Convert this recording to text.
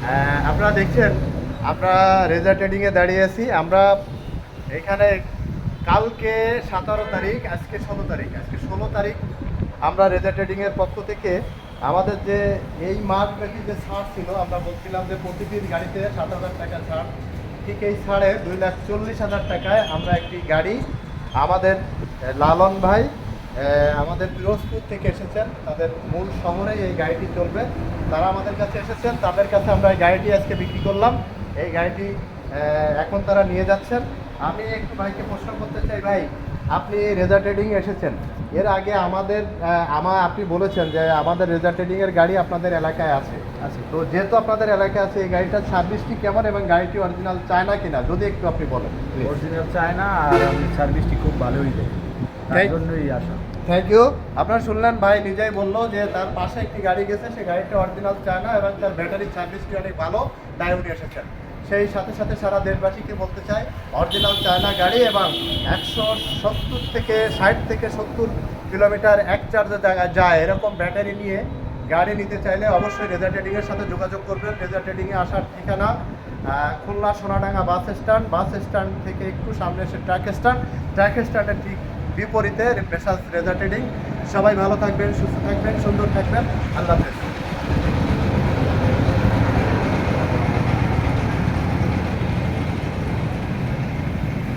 আহ, আপনারা দেখছেন আমরা রেজার ট্রেডিংয়ে দাঁড়িয়ে আছি। আমরা এখানে কালকে সতেরো তারিখ আজকে ষোলো তারিখ আজকে ষোলো তারিখ আমরা রেজার ট্রেডিংয়ের পক্ষ থেকে আমাদের যে এই মাস ব্যাপী যে ছাড় ছিল আমরা বলছিলাম যে প্রতিদিন গাড়িতে সাত হাজার টাকা ছাড়। ঠিক এই ছাড়ে দুই লাখ চল্লিশ হাজার টাকায় আমরা একটি গাড়ি আমাদের লালন ভাই আমাদের পিরোজপুর থেকে এসেছেন তাদের মূল শহরে এই গাড়িটি চলবে। তারা আমাদের কাছে এসেছেন তাদের কাছে আমরা এই গাড়িটি আজকে বিক্রি করলাম। এই গাড়িটি এখন তারা নিয়ে যাচ্ছেন। আমি একটু ভাইকে প্রশ্ন করতে চাই ভাই আপনি রেজা ট্রেডিং এসেছেন। এর আগে আমাদের আহ, আমা আপনি বলেছেন যে আমাদের রেজা ট্রেডিং এর গাড়ি আপনাদের এলাকায় আছে। আছে। তো যেহেতু আপনাদের এলাকায় আছে এই গাড়িটার সার্ভিসটি কেমন এবং গাড়িটি অরিজিনাল চায় না কিনা যদি একটু আপনি বলেন অরিজিনাল চায় না আর সার্ভিসটি খুব ভালোই দেয়। তার জন্যই আসা। থ্যাংক ইউ আপনারা শুনলেন ভাই নিজেই বলল যে তার পাশে একটি গাড়ি গেছে সেই গাড়িটা অরিজিনাল চায় না এবং তার ব্যাটারি সার্ভিসটি অনেক ভালো তাই উনি এসেছেন। সেই সাথে সাথে সারা দেশবাসীকে বলতে চাই অরিজিনাল চায়না গাড়ি এবং একশো সত্তর থেকে ষাট থেকে সত্তর কিলোমিটার এক চার্জে যায় এরকম ব্যাটারি নিয়ে গাড়ি নিতে চাইলে অবশ্যই রেজার ট্রেডিংয়ের সাথে যোগাযোগ করবেন। রেজার ট্রেডিংয়ে আসার ঠিকানা Khulna Sonadanga bus stand bus stand থেকে একটু সামনে এসে ট্রাক স্ট্যান্ড ট্রাক স্ট্যান্ডের ঠিক বিপরীতে বেশাস রেজার ট্রেডিং। সবাই ভালো থাকবেন সুস্থ থাকবেন সুন্দর থাকবেন। আল্লাহ হাফেজ।